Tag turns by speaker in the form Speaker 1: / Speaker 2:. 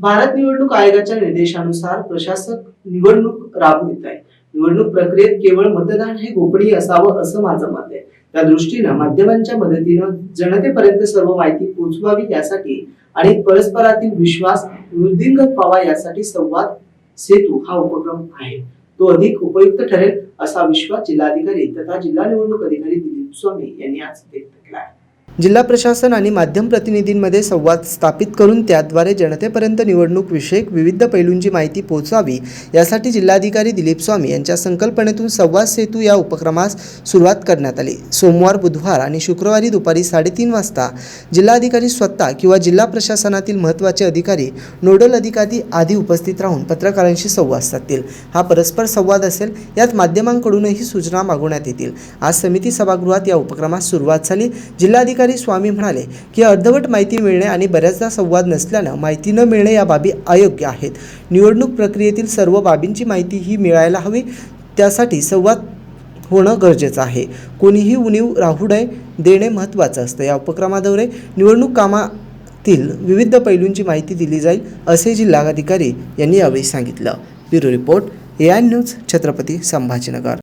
Speaker 1: भारत निवडणूक आयोगाच्या निर्देशानुसार प्रशासक निवडणूक राबवित आहे. निवडणूक प्रक्रियेत केवळ मतदान हे गोपनीय असावं असं माझं मत आहे. त्या दृष्टीनं माध्यमांच्या मदतीनं जनतेपर्यंत सर्व माहिती पोहोचवावी यासाठी आणि परस्परातील विश्वास वृद्धिंगत व्हावा यासाठी संवाद सेतू हा उपक्रम आहे. तो अधिक उपयुक्त ठरेल असा विश्वास जिल्हाधिकारी तथा जिल्हा निवडणूक अधिकारी दिलीप स्वामी यांनी आज व्यक्त केला आहे. जिल्हा प्रशासन आणि माध्यम प्रतिनिधींमध्ये संवाद स्थापित करून त्याद्वारे जनतेपर्यंत निवडणूक विषयक विविध पैलूंची माहिती पोहोचावी यासाठी जिल्हाधिकारी दिलीप स्वामी यांच्या संकल्पनेतून संवाद सेतू या उपक्रमास सुरुवात करण्यात आली. सोमवार बुधवार आणि शुक्रवारी दुपारी साडेतीन वाजता जिल्हाधिकारी स्वतः किंवा जिल्हा प्रशासनातील महत्त्वाचे अधिकारी नोडल अधिकारी आधी उपस्थित राहून पत्रकारांशी संवाद साधतील. हा परस्पर संवाद असेल यात माध्यमांकडूनही सूचना मागवण्यात येतील. आज समिती सभागृहात या उपक्रमास सुरुवात झाली. जिल्हाधिकारी स्वामी म्हणाले की अर्धवट माहिती मिळणे आणि बऱ्याचदा संवाद नसल्यानं माहिती न मिळणे या बाबी अयोग्य आहेत. निवडणूक प्रक्रियेतील सर्व बाबींची माहिती ही मिळायला हवी. त्यासाठी संवाद होणं गरजेचं आहे. कोणीही उणीव राहू नये देणे महत्त्वाचं असतं. या उपक्रमाद्वारे निवडणूक कामातील विविध पैलूंची माहिती दिली जाईल असे जिल्हाधिकारी यांनी यावेळी सांगितलं. Bureau report A I news Chhatrapati Sambhajinagar.